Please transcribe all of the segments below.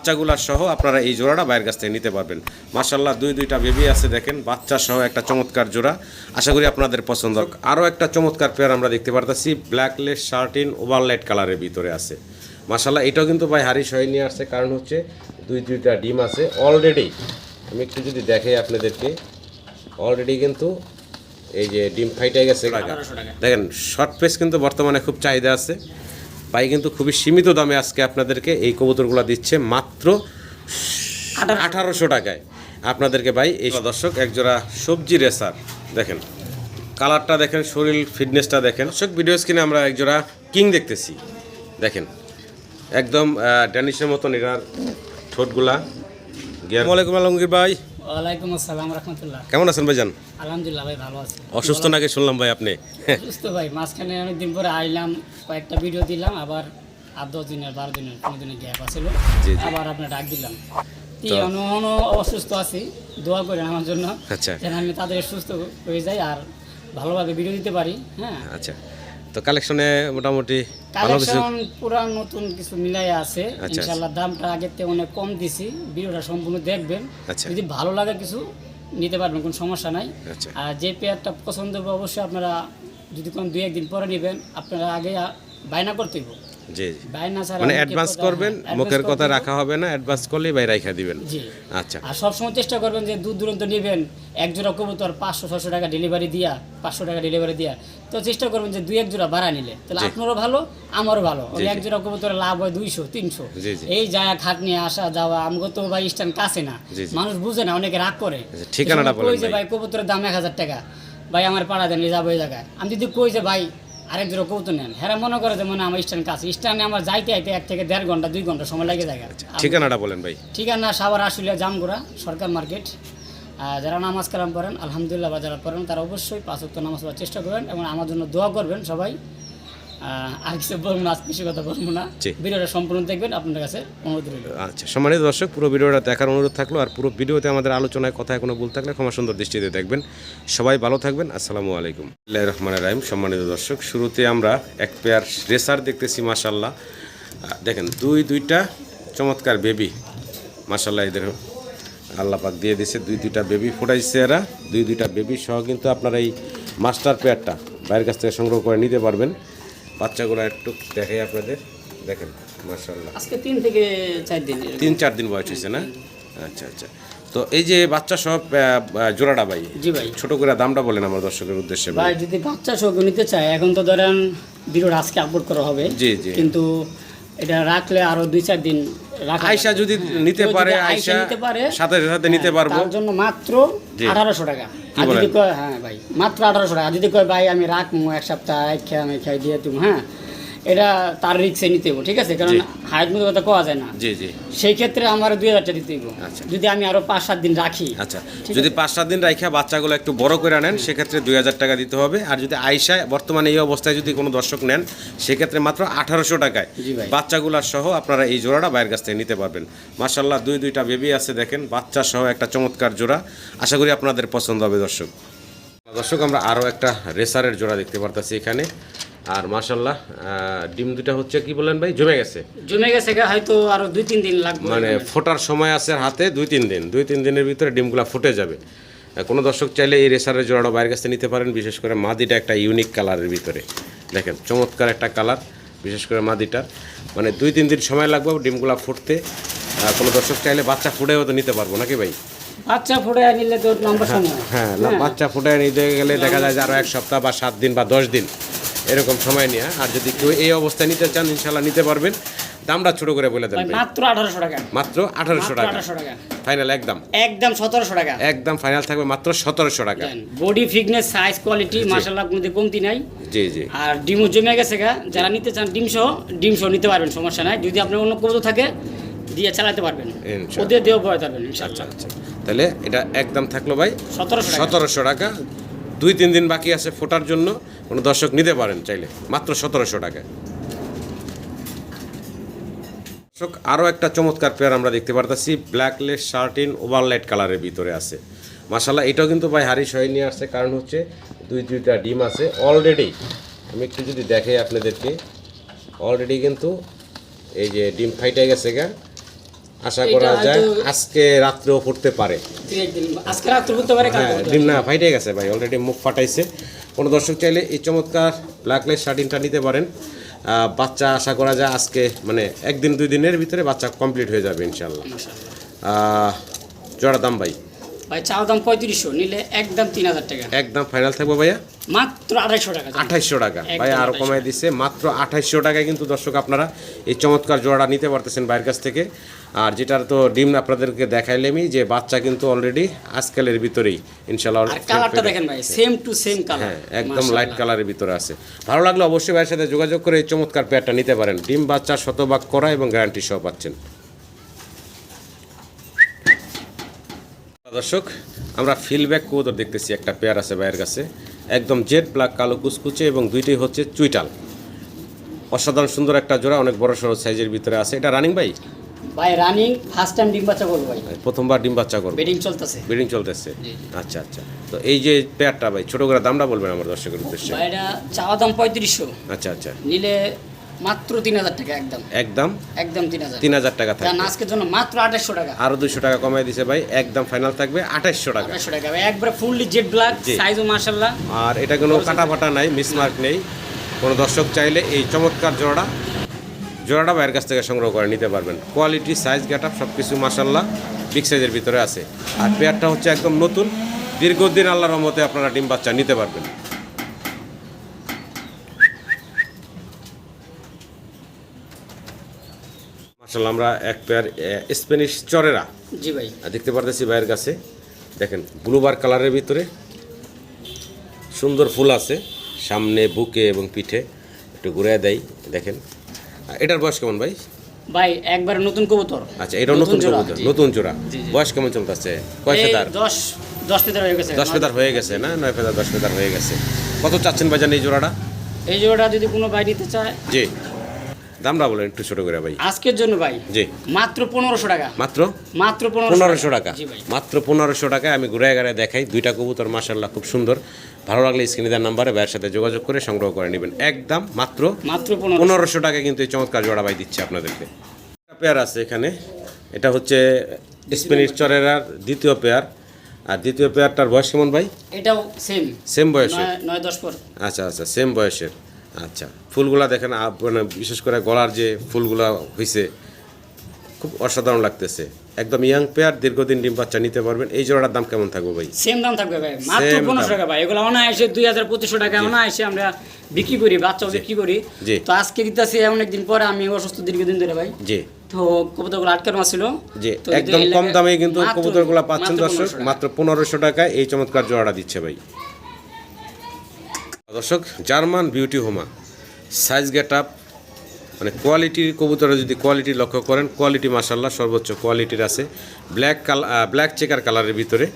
বাচ্চাগুলা সহ আপনারা এই জোড়াটা বাইরের কাছ থেকে নিতে পারবেন। মাশাল্লাহ দুই দুইটা বেবি আছে দেখেন বাচ্চা সহ একটা চমৎকার জোড়া। আশা করি আপনাদের পছন্দ আরও একটা চমৎকার পেয়ার আমরা দেখতে পারতেছি ব্ল্যাকলেস শার্টিন ওভারলাইট কালারের ভিতরে আছে। মাশাল্লাহ এটাও কিন্তু ভাই হারি হয়ে নিয়ে আসছে কারণ হচ্ছে দুই দুইটা ডিম আছে। অলরেডি আমি একটু যদি দেখাই আপনাদেরকে অলরেডি কিন্তু এই যে ডিম ফাইটে গেছে। দেখেন শর্ট পেস কিন্তু বর্তমানে খুব চাহিদা আছে। ভাই কিন্তু খুবই সীমিত দামে আজকে আপনাদেরকে এই কবুতরগুলো দিচ্ছে মাত্র আঠারোশো টাকায়। আপনাদেরকে ভাই এই দর্শক একজোড়া সবজি রেসার দেখেন। কালারটা দেখেন শরীর ফিটনেসটা দেখেন। দর্শক ভিডিও স্ক্রিনে আমরা একজোড়া কিং দেখতেছি। দেখেন একদম আহ, ড্যানিশের মতন এরার ঠোঁটগুলা। গিয়ার ওয়ালাইকুম আলমগীর ভাই। ওয়ালাইকুম আসসালাম রহমতুল্লাহ। কেমন আছেন ভাইজান? আলহামদুলিল্লাহ ভাই ভালো আছি। অসুস্থ নাকি শুনলাম ভাই আপনি? সুস্থ ভাই মাঝখানে অনেকদিন পরে আইলাম কয়েকটা ভিডিও দিলাম আবার আট দশ দিনের বারো দিনের কোনো দিনের গ্যাপ আছিল। আবার আপনার ডাক দিলাম। অসুস্থ আছি দোয়া করেন আমার জন্য। আচ্ছা। যেন আমি তাদের সুস্থ হয়ে যাই আর ভালোভাবে ভিডিও দিতে পারি হ্যাঁ। আচ্ছা। তো কালেকশনে মোটামুটি ভালো কিছু কালেকশন পুরা নতুন কিছু মিলাই আছে। আচ্ছা। ইনশাল্লাহ দামটা আগের থেকে অনেক কম দিছি। ভিডিওটা সম্পূর্ণ দেখবেন। আচ্ছা। যদি ভালো লাগে কিছু নিতে পারবেন কোনো সমস্যা নাই। আচ্ছা। আর যে পেয়ারটা পছন্দ হবে অবশ্যই আপনারা যদি কোনো দুই একদিন পরে নেবেন আপনারা আগে আ- বায়না করতে হইব। জি ছাড়া মানে অ্যাডভান্স করবেন মুখের কথা রাখা হবে না অ্যাডভান্স করলেই ভাই রাখা দিবেন। আচ্ছা। আর সবসময় চেষ্টা করবেন যে দূর দূরান্ত নেবেন এক জোড়া কবুতর পাঁচশো ছশো টাকা ডেলিভারি দিয়া পাঁচশো টাকা ডেলিভারি দিয়া। তো চেষ্টা করবেন যে দুই এক জোড়া ভাড়া নিলে। তাহলে আপনারও ভালো আমারও ভালো। ওই এক জোড়া কবুতরের লাভ হয় দুইশো তিনশো। এই যায় খাট নিয়ে আসা যাওয়া আমগো তো ভাই স্ট্যান্ড কাছে না। মানুষ বুঝে না অনেকে রাগ করে। ঠিকানাটা ভাই। কবুতরের দাম এক হাজার টাকা। ভাই আমার পাড়া দেন যাব এই জায়গায়। আমি যদি কই যে ভাই আরেক জোড়া কবুতর নেন। হ্যাঁ মনে করে যে মনে আমার স্ট্যান্ড কাছে। স্ট্যান্ডে আমার যাইতে আইতে এক থেকে দেড় ঘণ্টা দুই ঘণ্টা সময় লাগে যায় ঠিকানাটা বলেন ভাই। ঠিকানা সাবার আশুলিয়া জামগুড়া সরকার মার্কেট। যারা নামাজ কালাম পড়েন আলহামদুলিল্লাহ বা যারা পড়েন তারা অবশ্যই পাঁচ নামাজ পড়ার চেষ্টা করবেন এবং আমার জন্য দোয়া করবেন সবাই। আহ, বলব না আজ কথা বলব না। ভিডিওটা সম্পূর্ণ দেখবেন আপনাদের কাছে অনুরোধ রইল। আচ্ছা সম্মানিত দর্শক পুরো ভিডিওটা দেখার অনুরোধ থাকল আর পুরো ভিডিওতে আমাদের আলোচনায় কোনো ভুল থাকলে ক্ষমা সুন্দর দৃষ্টিতে দেখবেন। সবাই ভালো থাকবেন আসসালামু আলাইকুম। আল্লাহ রহমান রাহিম সম্মানিত দর্শক শুরুতে আমরা এক পেয়ার রেসার দেখতেছি দেখেন দুই দুইটা চমৎকার বেবি মাশাল্লাহ এদের আল্লাহ পাক দিয়ে দিয়েছে। দুই দুইটা বেবি ফুটাইছে এরা দুই দুইটা বেবি সহ কিন্তু আপনারা এই মাস্টার পেয়ারটা বাইরের কাছ থেকে সংগ্রহ করে নিতে পারবেন। বাচ্চাগুলো একটু দেখাই আপনাদের। দেখেন মার্শাল্লাহ আজকে তিন থেকে চার দিন তিন চার দিন বয়স হয়েছে না? আচ্ছা আচ্ছা। তো এই যে বাচ্চা সব জোড়াটা ভাই জি ভাই। ছোট করে দামটা বলেন আমার দর্শকের উদ্দেশ্যে ভাই। যদি বাচ্চা সব নিতে চায় এখন তো ধরেন ভিডিওটা আজকে আপলোড করা হবে। জি জি। কিন্তু এটা রাখলে আরও দুই চার দিন রাখা আয়সা যদি নিতে পারে আয়সা নিতে পারে, সাথে সাথে নিতে পারব। তার জন্য মাত্র জি। আঠারোশো টাকা। আর? যদি কয় হ্যাঁ ভাই মাত্র আঠারোশো টাকা। আর যদি কয় ভাই আমি রাখব এক সপ্তাহ এক খেয়ে আমি খাই দিয়ে তুমি হ্যাঁ? এটা তার রিক্সে নিতে হইব ঠিক আছে? কারণ। হাইট মতো কথা কোয়া যায় না। জি জি। সেই ক্ষেত্রে আমার দুই হাজার টাকা দিতে হইব। আচ্ছা। যদি আমি আরও পাঁচ সাত দিন রাখি আচ্ছা। যদি পাঁচ সাত দিন রাখা বাচ্চাগুলো একটু বড় করে নেন সেক্ষেত্রে দুই হাজার টাকা দিতে হবে। আর যদি আয়সায় বর্তমানে এই অবস্থায় যদি কোনো দর্শক নেন সেক্ষেত্রে মাত্র আঠারোশো টাকায় জি ভাই। বাচ্চাগুলা সহ আপনারা এই জোড়াটা বাইরের কাছ থেকে নিতে পারবেন। মার্শাল্লাহ দুই দুইটা বেবি আছে দেখেন বাচ্চা সহ একটা চমৎকার জোড়া। আশা করি আপনাদের পছন্দ হবে দর্শক। দর্শক আমরা আরও একটা রেসারের জোড়া দেখতে পারতেছি এখানে। আর মার্শাল্লাহ ডিম দুটা হচ্ছে কি বলেন ভাই? জমে গেছে। জমে গেছে হয়তো আরও দুই তিন দিন লাগবে। মানে ফোটার সময় আছে হাতে দুই তিন দিন। দুই তিন দিনের ভিতরে ডিমগুলো ফুটে যাবে। কোনো দর্শক চাইলে এই রেসারের জোড়াটা বাইরের কাছে নিতে পারেন বিশেষ করে মাদিটা একটা ইউনিক কালারের ভিতরে। দেখেন চমৎকার একটা কালার বিশেষ করে মাদিটার। মানে দুই তিন দিন সময় লাগবে ডিমগুলো ফুটতে। কোনো দর্শক চাইলে বাচ্চা ফুটেও তো নিতে পারব নাকি ভাই? বাচ্চা ফুটে নিলে তো লম্বা সময়। হ্যাঁ না, বাচ্চা ফুটে নিতে গেলে দেখা যায় যে আরও এক সপ্তাহ বা সাত দিন বা দশ দিন। এরকম সময় নিয়ে আর যদি কেউ এই অবস্থায় নিতে চান ইনশাল্লাহ নিতে পারবেন। দামটা ছোট করে বলে দেন ভাই মাত্র আঠারোশো টাকা। মাত্র আঠারোশো টাকা। ফাইনাল একদম। একদম সতেরোশো টাকা। একদম ফাইনাল থাকবে মাত্র সতেরোশো টাকা। বডি ফিটনেস সাইজ কোয়ালিটি মার্শাল্লাহ কোনো কমতি নাই। জি জি। আর ডিমও জমে গেছে গা। যারা নিতে চান ডিম সহ ডিম সহ নিতে পারবেন সমস্যা নাই। যদি আপনার অন্য কবুতর থাকে দিয়ে চালাতে পারবেন। ওদের দিয়েও বয় পারবেন আচ্ছা ইনশাআল্লাহ। আচ্ছা। তাহলে এটা একদম থাকল ভাই সতেরোশো টাকা। সতেরোশো টাকা। দুই, তিন দিন বাকি আছে ফোটার জন্য। কোনো দর্শক নিতে পারেন চাইলে, মাত্র সতেরোশো টাকা দর্শক, আরও একটা চমৎকার পেয়ার আমরা দেখতে পারতেছি। ব্ল্যাকলেস শার্টিন ওভারলাইট কালারের ভিতরে আছে। মাসাল্লাহ এটাও কিন্তু ভাই হারিস হয়ে নিয়ে আসছে। কারণ হচ্ছে দুই, দুইটা ডিম আছে। অলরেডি আমি একটু যদি দেখাই আপনাদেরকে। অলরেডি কিন্তু এই যে ডিম ফাইটে গেছে গা। আশা করা যায় আজকে রাত্রেও পড়তে পারে। আজকে রাত্রে করতে পারে হ্যাঁ ডিম না ফাইটে গেছে ভাই অলরেডি মুখ ফাটাইছে। কোনো দর্শক চাইলে এই চমৎকার ব্ল্যাকলেস শার্টিনটা নিতে পারেন। বাচ্চা আশা করা যায় আজকে মানে একদিন দুই দিনের ভিতরে বাচ্চা কমপ্লিট হয়ে যাবে ইনশাল্লাহ। জোড়া দাম ভাই? ভাই চাওয়া দাম পঁয়ত্রিশশো নিলে একদম তিন হাজার টাকা। একদম ফাইনাল থাকব ভাইয়া? মাত্র আড়াইশো টাকা। আঠাইশশো টাকা। ভাই আরও 2800 কমাই দিচ্ছে মাত্র আঠাইশশো টাকায় কিন্তু দর্শক আপনারা এই চমৎকার জোড়াটা নিতে পারতেছেন বাইরের কাছ থেকে। আর যেটার তো ডিম আপনাদেরকে দেখাইলেমই যে বাচ্চা কিন্তু অলরেডি আজকালের ভিতরেই ইনশাল্লাহ কালারটা দেখেন ভাই সেম টু সেম কালার হ্যাঁ একদম লাইট কালারের ভিতরে আছে। ভালো লাগলে অবশ্যই ভাইয়ের সাথে যোগাযোগ করে এই চমৎকার পেয়ারটা নিতে পারেন। ডিম বাচ্চা শতভাগ করা এবং গ্যারান্টি সহ পাচ্ছেন। দর্শক আমরা ফিলব্যাক কবুতর দেখতেছি একটা পেয়ার আছে ভাইয়ের কাছে। একদম জেড ব্ল্যাক কালো কুচকুচে এবং দুইটাই হচ্ছে চুইটাল। অসাধারণ সুন্দর একটা জোড়া অনেক বড় সড়ো সাইজের ভিতরে আছে। এটা রানিং ভাই? ভাই রানিং ফার্স্ট টাইম ডিম বাচ্চা করব ভাই। প্রথমবার ডিম বাচ্চা করবে। বেডিং চলতেছে। ব্রিডিং চলতেছে। আচ্ছা আচ্ছা। তো এই যে পেয়ারটা ভাই ছোট করে দামটা বলবেন আমার দর্শকের উদ্দেশ্যে। ভাই এটা চাওয়া দাম পঁয়ত্রিশশো। আচ্ছা আচ্ছা। নিলে মাত্র তিন হাজার টাকা একদম। একদম? একদম তিন হাজার। তিন হাজার টাকা থাকবে। আজকের জন্য মাত্র আঠাশশো টাকা। আরও দুশো টাকা কমাই দিছে ভাই একদম ফাইনাল থাকবে আঠাশশো টাকা। আঠাশশো টাকা। ভাই ফুললি জেড ব্ল্যাক। সাইজও মার্শাল্লাহ আর এটা কোনো কাটা ফাটা নাই মিসমার্ক নেই। কোনো দর্শক চাইলে এই চমৎকার জোড়াটা জোড়াটা বাইরের কাছ থেকে সংগ্রহ করে নিতে পারবেন। কোয়ালিটি সাইজ গেট আপ সব কিছু মাসাল্লাহ বিগ সাইজের ভিতরে আছে। আর পেয়ারটা হচ্ছে একদম নতুন দীর্ঘদিন আল্লাহর রহমতে আপনারা ডিম বাচ্চা নিতে পারবেন। মাসাল্লাহ আমরা এক পেয়ার স্প্যানিশ চরেরা। জি ভাই। দেখতে পারতেছি ভাইয়ের কাছে দেখেন ব্লুবার কালারের ভিতরে সুন্দর ফুল আছে। সামনে বুকে এবং পিঠে একটু ঘুরে দেয় দেখেন। এটার বয়স কেমন ভাই? ভাই একবার নতুন কবুতর। আচ্ছা এটা নতুন কবুতর নতুন জোড়া। বয়স কেমন চলতেছে? কয় ফেদার? দশ দশ ফেদার হয়ে গেছে। দশ ফেদার হয়ে গেছে না? নয় ফেদার দশ ফেদার হয়ে গেছে। কত চাচ্ছেন বাজান এই জোড়াটা? এই জোড়াটা যদি কোনো ভাই নিতে চায় জি। দামটা বলেন একটু ছোট করে ভাই। আজকের জন্য ভাই জি। মাত্র পনেরোশো টাকা। মাত্র? মাত্র পনেরোশো টাকা। মাত্র পনেরোশো টাকায় আমি ঘুরে গেড়ে দেখাই। দুইটা কবুতর মাসাল্লাহ খুব সুন্দর। ভালো লাগলে স্ক্রিনে দেওয়ার নাম্বারে ভাইয়ের সাথে যোগাযোগ করে সংগ্রহ করে নেবেন। একদম মাত্র মাত্র পনেরোশো। টাকা কিন্তু এই চমৎকার জোড়া ভাই দিচ্ছে আপনাদেরকে। পেয়ার আছে এখানে। এটা হচ্ছে স্পেনিশ চরের আর দ্বিতীয় পেয়ার আর দ্বিতীয় পেয়ারটার বয়স কেমন ভাই? এটাও সেম সেম বয়সের। নয় দশ পর। আচ্ছা আচ্ছা সেম বয়সের। আচ্ছা ফুলগুলা দেখেন মানে বিশেষ করে গলার যে ফুলগুলা হয়েছে খুব অসাধারণ লাগতেছে। একদম ইয়াং পেয়ার দীর্ঘদিন ডিম বাচ্চা নিতে পারবেন। এই জোড়াটার দাম কেমন থাকবে ভাই? সেম দাম থাকবে ভাই মাত্র পনেরোশো টাকা ভাই। এগুলো অনায়াসে দুই হাজার পঁচিশশো টাকা অনায়াসে আমরা বিক্রি করি বাচ্চাও বিক্রি করি। তো আজকে দিতেছি অনেক দিন পরে আমি অসুস্থ দীর্ঘদিন ধরে ভাই। জি। তো কবুতরগুলো আটকানো ছিল যে একদম কম দামে কিন্তু কবুতরগুলো পাচ্ছেন দর্শক মাত্র পনেরোশো টাকায় এই চমৎকার জোড়াটা দিচ্ছে ভাই। দর্শক German beauty homer. Size get up মানে কোয়ালিটির কবুতরে যদি কোয়ালিটি লক্ষ্য করেন কোয়ালিটি মাসাল্লাহ সর্বোচ্চ কোয়ালিটির আছে। ব্ল্যাক কালার ব্ল্যাক চেকার কালারের ভিতরে।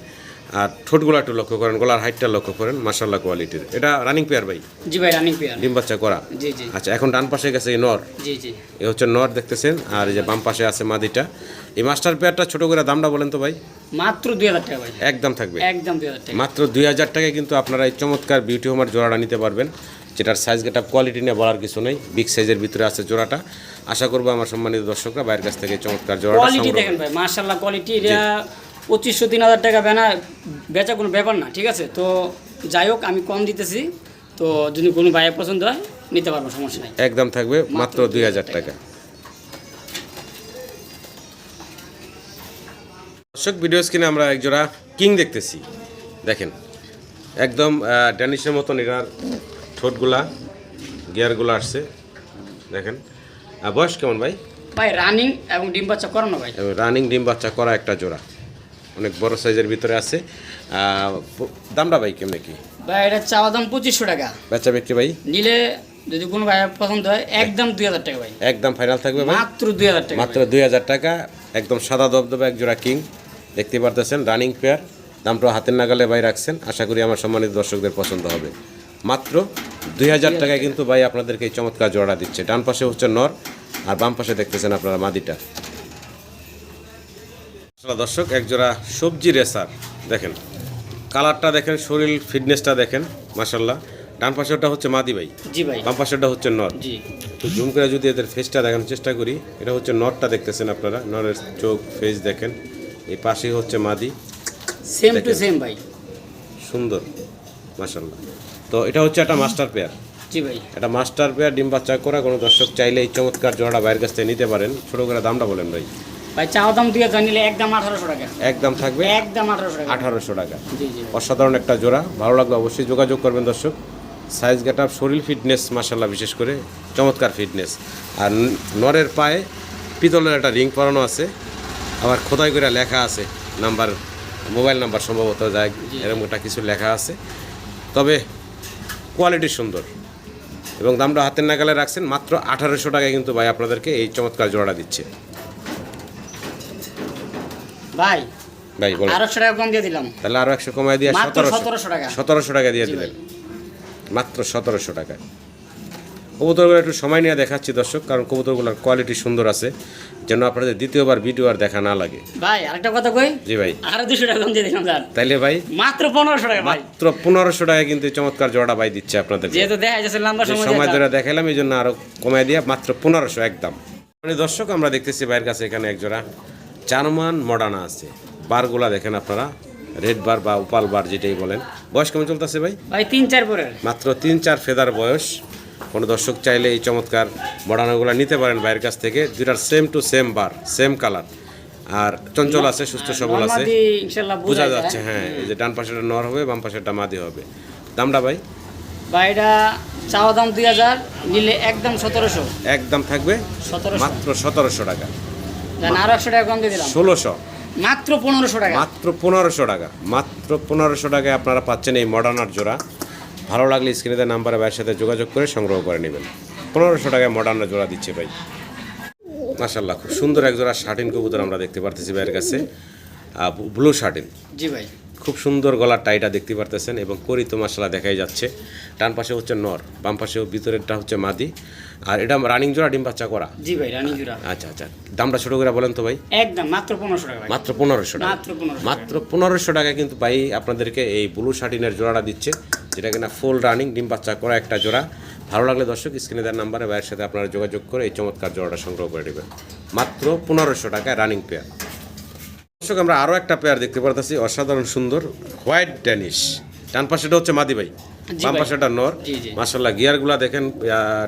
আর ঠোঁটগুলো একটু লক্ষ্য করেন গলার হাইটটা লক্ষ্য করেন মাসাল্লাহ কোয়ালিটির এটা রানিং পেয়ার ভাই? জি ভাই রানিং পেয়ার ডিম বাচ্চা করা? জি জি। আচ্ছা এখন ডান পাশে গেছে এই নর। জি জি। এ হচ্ছে নর দেখতেছেন আর এই যে বাম পাশে আছে মাদিটা। এই মাস্টার পেয়ারটা ছোট করে দামটা বলেন তো ভাই? মাত্র দুই হাজার টাকা ভাই। একদম থাকবে। একদম দুই হাজার টাকা। মাত্র দুই হাজার টাকায় কিন্তু আপনারা এই চমৎকার বিউটি হোমার জোড়াটা নিতে পারবেন যেটার সাইজ গেটা কোয়ালিটি নিয়ে বলার কিছু নেই বিগ সাইজের ভিতরে আছে জোড়াটা। আশা করব আমার সম্মানিত দর্শকরা বাইরের কাছ থেকে চমৎকার জোড়াটা কোয়ালিটি দেখেন ভাই মার্শাল্লাহ কোয়ালিটি এটা পঁচিশশো তিন হাজার টাকা বেনা বেচা কোনো ব্যাপার না ঠিক আছে? তো যাই হোক আমি কম দিতেছি তো যদি কোনো ভাইয়ের পছন্দ হয় নিতে পারব সমস্যা নেই। একদম থাকবে মাত্র দুই হাজার টাকা। দর্শক ভিডিও স্ক্রিনে আমরা এক জোড়া কিং দেখতেছি। দেখেন একদম ড্যানিশের মতন এটার ঠোঁটগুলা গিয়ারগুলো আসছে। দেখেন বয়স কেমন ভাই? ভাই রানিং এবং ডিম বাচ্চা করানো ভাই। রানিং ডিম বাচ্চা করা একটা জোড়া। অনেক বড় সাইজের ভিতরে আছে। দামটা ভাই কেমনে কি? ভাই এটা চাওয়া দাম পঁচিশশো টাকা। বেচা বিক্রি ভাই? নিলে যদি কোনো ভাই পছন্দ হয় একদম দুই হাজার টাকা ভাই। একদম ফাইনাল থাকবে মাত্র দুই হাজার টাকা মাত্র দুই হাজার টাকা একদম সাদা দবদবে এক জোড়া কিং। দেখতে পারতেছেন রানিং পেয়ার দামটা হাতের নাগালে ভাই রাখছেন। আশা করি আমার সম্মানিত দর্শকদের পছন্দ হবে। মাত্র দুই হাজার টাকায় কিন্তু ভাই আপনাদেরকে এই চমৎকার জোড়া দিচ্ছে। ডান পাশে হচ্ছে নর আর বাম পাশে দেখতেছেন আপনারা মাদিটা। দর্শক এক জোড়া সবজি রেসার দেখেন। কালারটা দেখেন শরীর ফিটনেসটা দেখেন মাসাল্লাহ ডান পাশেরটা হচ্ছে মাদি ভাই। জি ভাই। বাম পাশেরটা হচ্ছে নর। জি। তো জুম করে যদি এদের ফেসটা দেখানোর চেষ্টা করি এটা হচ্ছে নরটা দেখতেছেন আপনারা নরের চোখ ফেস দেখেন। এই পাশেই হচ্ছে মাদি। সেম টু সেম ভাই। সুন্দর মাসাল্লাহ তো এটা হচ্ছে একটা মাস্টার পেয়ার জি ভাই। এটা মাস্টার পেয়ার ডিম বাচ্চা করা কোনো দর্শক চাইলে এই চমৎকার জোড়াটা বাইরের কাছ থেকে নিতে পারেন। ছোটো করে দামটা বলেন ভাই। ভাই চাওয়া দাম নিলে একদম আঠারোশো টাকা। একদম থাকবে? একদম আঠারোশো টাকা। আঠারোশো টাকা। জি জি। অসাধারণ একটা জোড়া। ভালো লাগলে অবশ্যই যোগাযোগ করবেন দর্শক। সাইজ গেট আপ শরীর ফিটনেস মাসাল্লাহ বিশেষ করে চমৎকার ফিটনেস আর নরের পায়ে পিতলের একটা রিং পরানো আছে। আবার খোদাই করে লেখা আছে নাম্বার মোবাইল নাম্বার সম্ভবত যায় এরকম একটা কিছু লেখা আছে। তবে কোয়ালিটি সুন্দর এবং দামটা হাতের নাগালে রাখছেন মাত্র আঠারোশো টাকায় কিন্তু ভাই আপনাদেরকে এই চমৎকার জোড়াটা দিচ্ছে। ভাই ভাই বলুন। আঠারোশো টাকা কম দিয়ে দিলাম। তাহলে আরও একশো কমায় দিয়ে সতেরোশো। টাকা। সতেরোশো টাকা দিয়ে দিলেন। মাত্র সতেরোশো টাকা কবুতরগুলো একটু সময় নিয়ে দেখাচ্ছি দর্শক কারণ কবুতরগুলোর কোয়ালিটি সুন্দর আছে। যেন আপনাদের দ্বিতীয়বার ভিডিও আর দেখা না লাগে। ভাই আরেকটা কথা কই? জি ভাই। আরও দুশো টাকা দিয়ে দিলাম স্যার তাইলে ভাই? মাত্র পনেরোশো টাকা ভাই। মাত্র পনেরোশো টাকা কিন্তু চমৎকার জোড়া ভাই দিচ্ছে আপনাদের। যেহেতু দেখা যাচ্ছে লম্বা সময় সময় ধরে দেখাইলাম এই জন্য আরও কমায় দিয়ে মাত্র পনেরোশো একদম। মানে দর্শক আমরা দেখতেছি বাইরের কাছে এখানে এক জোড়া চারমান মডানা আছে। বারগুলা দেখেন আপনারা রেড বার বা উপাল বার যেটাই বলেন। বয়স কেমন চলতেছে ভাই? ভাই তিন চার পরের। মাত্র তিন চার ফেদার বয়স। কোনো দর্শক চাইলে এই চমৎকার মডানাগুলো নিতে পারেন বাইরের কাছ থেকে। দুটার সেম টু সেম বার সেম কালার আর চঞ্চল আছে সুস্থ সবল আছে। বোঝা যাচ্ছে হ্যাঁ এই যে ডান পাশেটা নর হবে বাম পাশেরটা মাদি হবে। দামটা ভাই? এটা চাওয়া দাম দুই হাজার নিলে একদম সতেরোশো। একদম থাকবে মাত্র সতেরোশো টাকা। আরও একশো টাকা কম দিয়ে দিলাম। ষোলোশো। মাত্র পনেরোশো টাকা। মাত্র পনেরোশো টাকা মাত্র পনেরোশো টাকায় আপনারা পাচ্ছেন এই মডার্নার জোড়া। ভালো লাগলে স্ক্রিনে দেওয়া নাম্বারে ভাইয়ের সাথে যোগাযোগ করে সংগ্রহ করে নেবেন। পনেরোশো টাকায় মডার্ন জোড়া দিচ্ছে ভাই। মাসাল্লাহ খুব সুন্দর এক জোড়া শার্টিন কবুতর আমরা দেখতে পারতেছি ভাইয়ের কাছে। Blue satin. জি ভাই। খুব সুন্দর গলার টাইটা দেখতে পারতেছেন এবং করি তো মাসালা দেখাই যাচ্ছে। ডান পাশে হচ্ছে নর বাম পাশে ভিতরেরটা হচ্ছে মাদি। আর এটা রানিং জোড়া ডিম বাচ্চা করা? জি ভাই রানী জুরা আচ্ছা আচ্ছা। দামটা ছোটো করে বলেন তো ভাই। একদম মাত্র পনেরোশো টাকা মাত্র পনেরোশো টাকা। মাত্র পনেরোশো টাকা। কিন্তু ভাই আপনাদেরকে এই ব্লু শার্টিনের জোড়াটা দিচ্ছে যেটা কিনা ফুল রানিং ডিম বাচ্চা করা একটা জোড়া। ভালো লাগলে দর্শক স্ক্রিনে দেওয়ার নাম্বারে ভাইয়ের সাথে আপনারা যোগাযোগ করে এই চমৎকার জোড়াটা সংগ্রহ করে নেবেন। মাত্র পনেরোশো টাকায় রানিং পেয়ার দর্শক আমরা আরও একটা পেয়ার দেখতে পারতেছি অসাধারণ সুন্দর হোয়াইট ড্যানিশ ডান পাশেটা হচ্ছে মাদি ভাই। বাম পাশেটা নর। মাসাল্লাহ গিয়ারগুলা দেখেন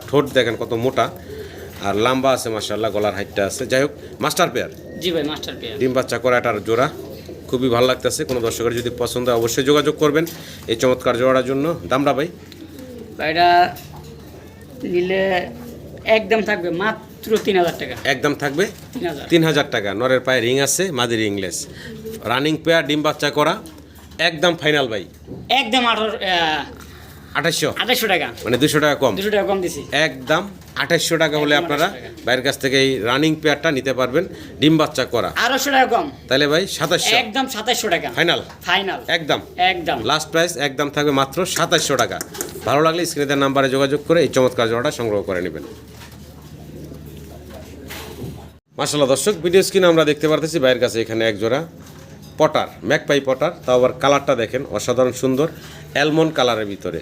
ঠোঁট দেখেন কত মোটা। আর লম্বা আছে মাসাল্লাহ গলার হাইটটা আছে। যাই হোক মাস্টার পেয়ার জি ভাই মাস্টার পেয়ার ডিম বাচ্চা করা এটার জোড়া খুবই ভালো লাগতেছে। কোনো দর্শকের যদি পছন্দ হয় অবশ্যই যোগাযোগ করবেন এই চমৎকার জোড়ার জন্য। ভাই ভাই? এটা নিলে একদম থাকবে মাত্র তিন হাজার টাকা। একদম থাকবে? তিন হাজার। টাকা। নরের পায়ে রিং আছে মাদির ইংলেস রানিং পেয়ার ডিম বাচ্চা করা একদম ফাইনাল ভাই। একদম আঠারো আঠাশশো আঠাশশো টাকা। মানে দুশো টাকা কম। দুশো টাকা কম দিছি। একদম আঠাশশো টাকা হলে আপনারা বাইরের কাছ থেকে এই রানিং পেয়ারটা নিতে পারবেন ডিম বাচ্চা করা। আড়াইশো টাকা কম। তাহলে ভাই সাতাশশো একদম সাতাশশো টাকা। ফাইনাল। ফাইনাল। একদম। একদম। লাস্ট প্রাইস একদম থাকবে মাত্র সাতাশশো টাকা। ভালো লাগলে স্ক্রিনের নাম্বারে যোগাযোগ করে এই চমৎকার জোড়াটা সংগ্রহ করে নেবেন। মাসাল্লাহ দর্শক ভিডিও স্ক্রিনে আমরা দেখতে পারতেছি বাইরের কাছে এখানে এক জোড়া পটার ম্যাকপাই পটার। তাও আবার কালারটা দেখেন অসাধারণ সুন্দর অ্যালমন্ড কালারের ভিতরে।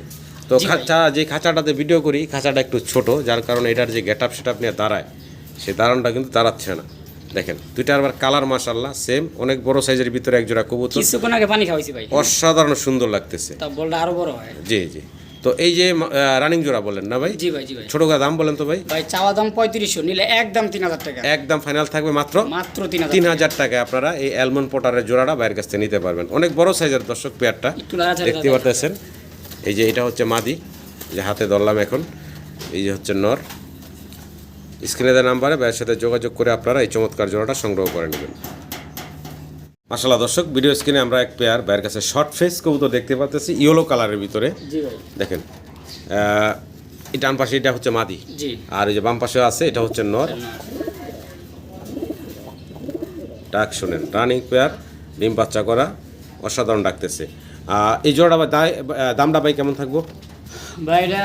তো খাঁচা যে খাঁচাটাতে ভিডিও করি খাঁচাটা একটু ছোট যার কারণে এটার যে গেট আপ সেট আপ নিয়ে দাঁড়ায় সে দাঁড়ানটা কিন্তু দাঁড়াচ্ছে না। দেখেন দুইটা আবার কালার মাসাল্লাহ সেম অনেক বড় সাইজের ভিতরে এক জোড়া কবুতর। কিছুক্ষণ আগে পানি খাওয়াইছি ভাই। অসাধারণ সুন্দর লাগতেছে। তা বলটা আরও বড় হয়। জি জি। তো এই যে রানিং জোড়া বলেন না ভাই? জি ভাই জি ভাই। ছোট দাম বলেন তো ভাই। ভাই চাওয়া দাম পঁয়ত্রিশশো নিলে একদম তিন হাজার টাকা। একদম ফাইনাল থাকবে মাত্র? মাত্র তিন হাজার তিন টাকায় আপনারা এই অ্যালমন্ড পটারের জোড়াটা বাইরের কাছ থেকে নিতে পারবেন। অনেক বড় সাইজের দর্শক পেয়ারটা। দেখতে পারতেছেন? এই যে এটা হচ্ছে মাদি। যে হাতে ধরলাম এখন। এই যে হচ্ছে নর। স্ক্রিনে দেওয়া নাম্বারে ভাইয়ের সাথে যোগাযোগ করে আপনারা এই চমৎকার জোড়াটা সংগ্রহ করে নেবেন। মাসাল্লাহ দর্শক ভিডিও স্ক্রিনে আমরা এক পেয়ার ভাইয়ের কাছে শর্ট ফেস কবুতর দেখতে পাচ্ছি ইয়েলো কালারের ভিতরে। দেখেন এই ডান পাশে এটা হচ্ছে মাদি। আর এই যে বাম পাশে আছে এটা হচ্ছে নর। ডাক শোনেন রানিং পেয়ার ডিম বাচ্চা করা অসাধারণ ডাকতেছে। এই জোড়া দামটা ভাই কেমন থাকব? ভাই এটা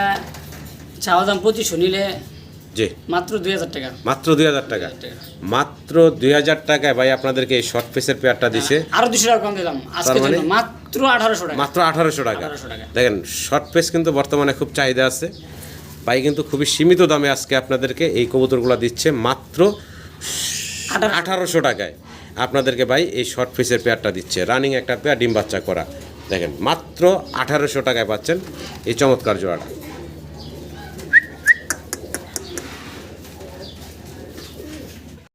চাওয়া দাম পঁচিশশো নিলে জি। মাত্র দুই হাজার টাকা। মাত্র দুই হাজার টাকা। মাত্র দুই হাজার টাকায় ভাই আপনাদেরকে এই শর্ট পিসের পেয়ারটা দিছে। আরও দুশো টাকা কম দিলাম। আজকের মানে? জন্য মাত্র আঠারোশো টাকা। মাত্র আঠারোশো টাকা। দেখেন শর্ট পেস কিন্তু বর্তমানে খুব চাহিদা আছে। ভাই কিন্তু খুবই সীমিত দামে আজকে আপনাদেরকে এই কবুতরগুলো দিচ্ছে মাত্র আঠারোশো। টাকায়। আপনাদেরকে ভাই এই শর্ট পিসের পেয়ারটা দিচ্ছে। রানিং একটা পেয়ার ডিম বাচ্চা করা। দেখেন মাত্র আঠারোশো টাকায় পাচ্ছেন এই চমৎকার জোড়াটা।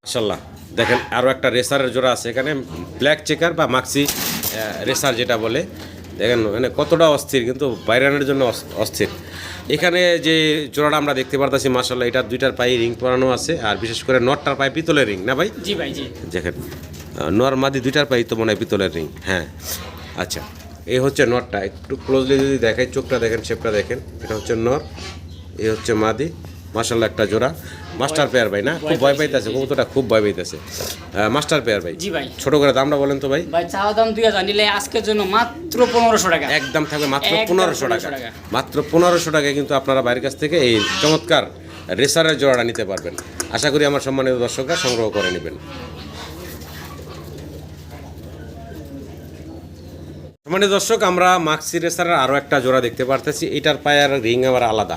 মাশাল্লাহ দেখেন আরও একটা রেসারের জোড়া আছে এখানে ব্ল্যাক চেকার বা মাক্সি রেসার যেটা বলে। দেখেন মানে কতটা অস্থির কিন্তু বাইরানের জন্য অস- অস্থির। এখানে যে জোড়াটা আমরা দেখতে পারতেছি মাসাল্লাহ এটা দুইটার পায়ে রিং পরানো আছে আর বিশেষ করে নটটার পায়ে পিতলের রিং না ভাই? জি ভাই জি। দেখেন নর মাদি দুইটার পাই তো মনে হয় পিতলের রিং হ্যাঁ। আচ্ছা এই হচ্ছে নরটা একটু ক্লোজলি যদি দেখাই চোখটা দেখেন শেপটা দেখেন এটা হচ্ছে নর এই হচ্ছে মাদি মাসাল্লাহ একটা জোড়া। মাস্টার পেয়ার ভাই না? খুব ভয় পাইতেছে কবুতরটা খুব ভয় পাইতেছে। মাস্টার পেয়ার ভাই জি ভাই। ছোট করে দামটা বলেন তো ভাই। ভাই চাওয়া দাম দুই হাজার নিলে আজকের জন্য মাত্র পনেরোশো টাকা। একদম থাকবে মাত্র পনেরোশো টাকা। 1500 টাকা। মাত্র পনেরোশো টাকায় কিন্তু আপনারা বাইরের কাছ থেকে এই চমৎকার রেসারের জোড়াটা নিতে পারবেন। আশা করি আমার সম্মানিত দর্শকরা সংগ্রহ করে নেবেন। সম্মানিত দর্শক আমরা মাক্সি রেসারের আরও একটা জোড়া দেখতে পারতেছি। এটার পায়ে আর রিং আবার আলাদা।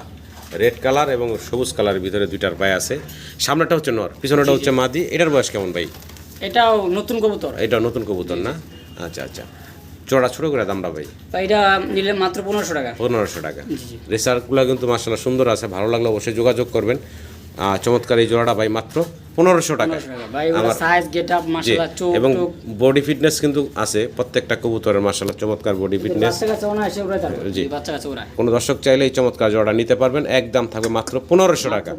রেড কালার এবং সবুজ কালারের ভিতরে দুইটার পায়ে আছে। সামনেটা হচ্ছে নর পিছনেটা হচ্ছে মাদি। এটার বয়স কেমন ভাই? এটাও নতুন কবুতর। এটা নতুন কবুতর না? আচ্ছা আচ্ছা। জোড়া ছোট করে দামটা ভাই? এটা নিলে মাত্র পনেরোশো টাকা। পনেরোশো টাকা। রেসারগুলো কিন্তু মাসাল্লাহ সুন্দর আছে ভালো লাগলে অবশ্যই যোগাযোগ করবেন। চমৎকার এই জোড়াটা ভাই মাত্র পনেরোশো টাকা। এবং বডি ফিটনেস কিন্তু আছে প্রত্যেকটা কবুতরের মাসাল্লাহ চমৎকার বডি ফিটনেস জি। কোনো দর্শক চাইলে এই চমৎকার জোড়াটা নিতে পারবেন একদম থাকবে মাত্র পনেরোশো টাকা।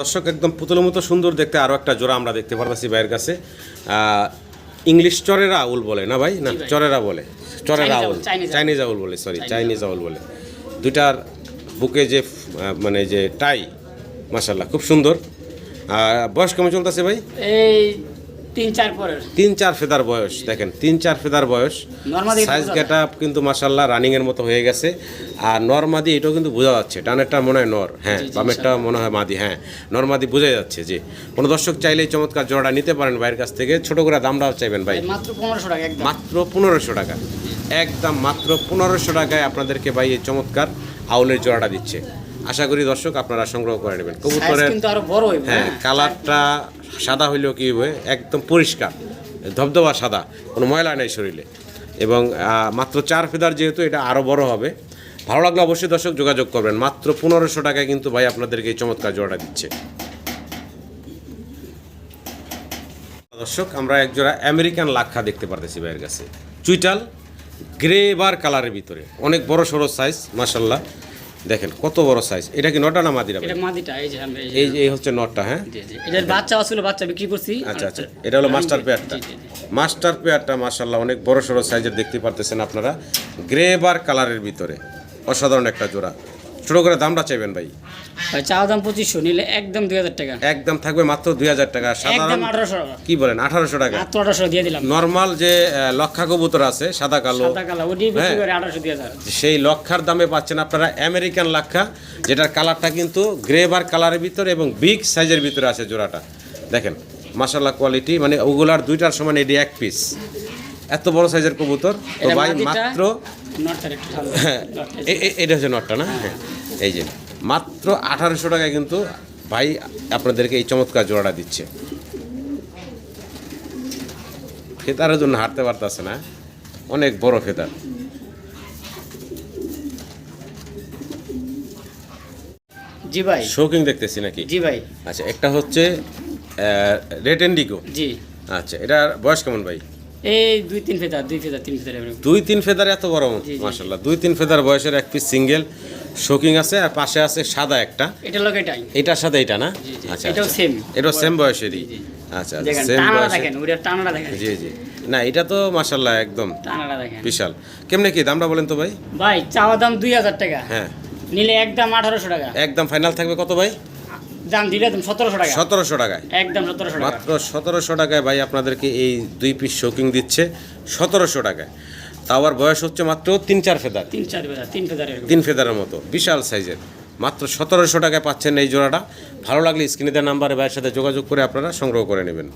দর্শক একদম পুতুলের মতো সুন্দর দেখতে আরও একটা জোড়া আমরা দেখতে পারতেছি ভাইয়ের কাছে। ইংলিশ চরেরা আউল বলে না ভাই? না চরেরা বলে। চরেরা owl. Chinese owl. Chinese owl. বলে সরি চাইনিজ আউল বলে। দুইটার বুকে যে মানে যে টাই মাসাল্লাহ খুব সুন্দর। আর বয়স কেমন চলতেছে ভাই? এই তিন চার পরের তিন চার ফেদার বয়স দেখেন তিন চার ফেদার বয়স। সাইজ গেট আপ কিন্তু মাসাল্লাহ রানিং এর মতো হয়ে গেছে। আর নরমাদি এটাও কিন্তু বোঝা যাচ্ছে ডানেরটা মনে হয় নর হ্যাঁ বামেরটা মনে হয় মাদি হ্যাঁ নরমাদি বোঝা যাচ্ছে যে কোনো দর্শক চাইলেই চমৎকার জোড়াটা নিতে পারেন ভাইয়ের কাছ থেকে। ছোট করে দামটাও চাইবেন ভাই। মাত্র পনেরোশো টাকা মাত্র পনেরোশো টাকা একদম মাত্র পনেরোশো টাকায় আপনাদেরকে ভাই এই চমৎকার আউলের জোড়াটা দিচ্ছে। আশা করি দর্শক আপনারা সংগ্রহ করে নেবেন। কবুতরের কিন্তু আরও বড় হইবে হ্যাঁ কালারটা সাদা হইলেও কি হবে একদম পরিষ্কার ধবধবা সাদা কোনো ময়লা নেই শরীরে। এবং মাত্র চার ফেদার যেহেতু এটা আরও বড় হবে। ভালো লাগলে অবশ্যই দর্শক যোগাযোগ করবেন। মাত্র পনেরোশো টাকায় কিন্তু ভাই আপনাদেরকে এই চমৎকার জোড়াটা দিচ্ছে। দর্শক আমরা একজোড়া আমেরিকান লাক্ষা দেখতে পারতেছি ভাইয়ের কাছে। চুইটাল গ্রে বার কালারের ভিতরে। অনেক বড় সড়ো সাইজ মাসাল্লাহ দেখেন কত বড় সাইজ এটা কি নটা না মাদিরা এটা মাদিটা এই যে এই এই হচ্ছে নটটা হ্যাঁ। এটার বাচ্চা আসলে বাচ্চা বিক্রি করছি। আচ্ছা আচ্ছা। এটা হলো মাস্টার পেয়ারটা। মাস্টার পেয়ারটা মাসাল্লাহ অনেক বড় সড়ো সাইজের দেখতে পারতেছেন আপনারা। গ্রে বার কালারের ভিতরে। অসাধারণ একটা জোড়া। ছোট করে দামটা চাইবেন ভাই? ভাই চাওয়া দাম পঁচিশশো নিলে একদম দুই হাজার টাকা। একদম থাকবে মাত্র দুই হাজার টাকা। সাধারণ আঠারোশো কি বলেন আঠারোশো টাকা? মাত্র আঠারোশো দিয়ে দিলাম। নর্মাল যে লক্ষা কবুতর আছে সাদা কালো। হ্যাঁ। সেই লক্ষার দামে পাচ্ছেন আপনারা আমেরিকান লক্ষা যেটার কালারটা কিন্তু গ্রে বার কালারের ভিতরে এবং বিগ সাইজের ভিতরে আছে জোড়াটা। দেখেন মাসাল্লাহ কোয়ালিটি মানে ওগুলার দুইটার সমান এটি এক পিস এত বড় সাইজের কবুতর? তো ভাই মাত্র হ্যাঁ এটা হচ্ছে নটটা না? হ্যাঁ এই যে মাত্র আঠারোশো টাকায় কিন্তু ভাই আপনাদেরকে এই চমৎকার জোড়াটা দিচ্ছে। ফেতারের জন্য হাঁটতে পারতেছে না। অনেক বড় ফেতার জি ভাই। শৌকিং দেখতেছি নাকি? জি ভাই। আচ্ছা একটা হচ্ছে রেড এন্ডিগো জি। আচ্ছা এটার বয়স কেমন ভাই? এই দুই তিন ফেদার দুই ফেদার তিন ফেদার দুই তিন ফেদার এত বড় জি। দুই তিন ফেদার বয়সের এক পিস সিঙ্গেল শোকিং আছে আর পাশে আছে সাদা একটা। এটা লোক এটাই। এটার সাথে এটা না। আচ্ছা এটাও আচ্ছা। same। এটাও সেম বয়সেরই। আচ্ছা সেম দেখেন টানাটা দেখেন। জি জি। না এটা তো মাসাল্লাহ একদম টানাটা দেখেন। বিশাল। কেমনে কি দামটা বলেন তো ভাই? ভাই চাওয়া দাম দুই হাজার টাকা। হ্যাঁ। নিলে একদম আঠারোশো টাকা। একদম ফাইনাল থাকবে কত ভাই? দাম দিলে তুমি সতেরোশো টাকা। সতেরোশো টাকায়? একদম সতেরোশো মাত্র সতেরোশো টাকায় ভাই আপনাদেরকে এই দুই পিস শোকিং দিচ্ছে। সতেরোশো টাকায়। তাও আবার বয়স হচ্ছে মাত্র তিন চার ফেদার। তিন চার ফেদার তিন ফেদার তিন ফেদারের মতো বিশাল সাইজের মাত্র সতেরোশো টাকায় পাচ্ছেন এই জোড়াটা। ভালো লাগলে স্ক্রিনে দেওয়া নাম্বারে ভাইয়ের সাথে যোগাযোগ করে আপনারা সংগ্রহ করে নেবেন।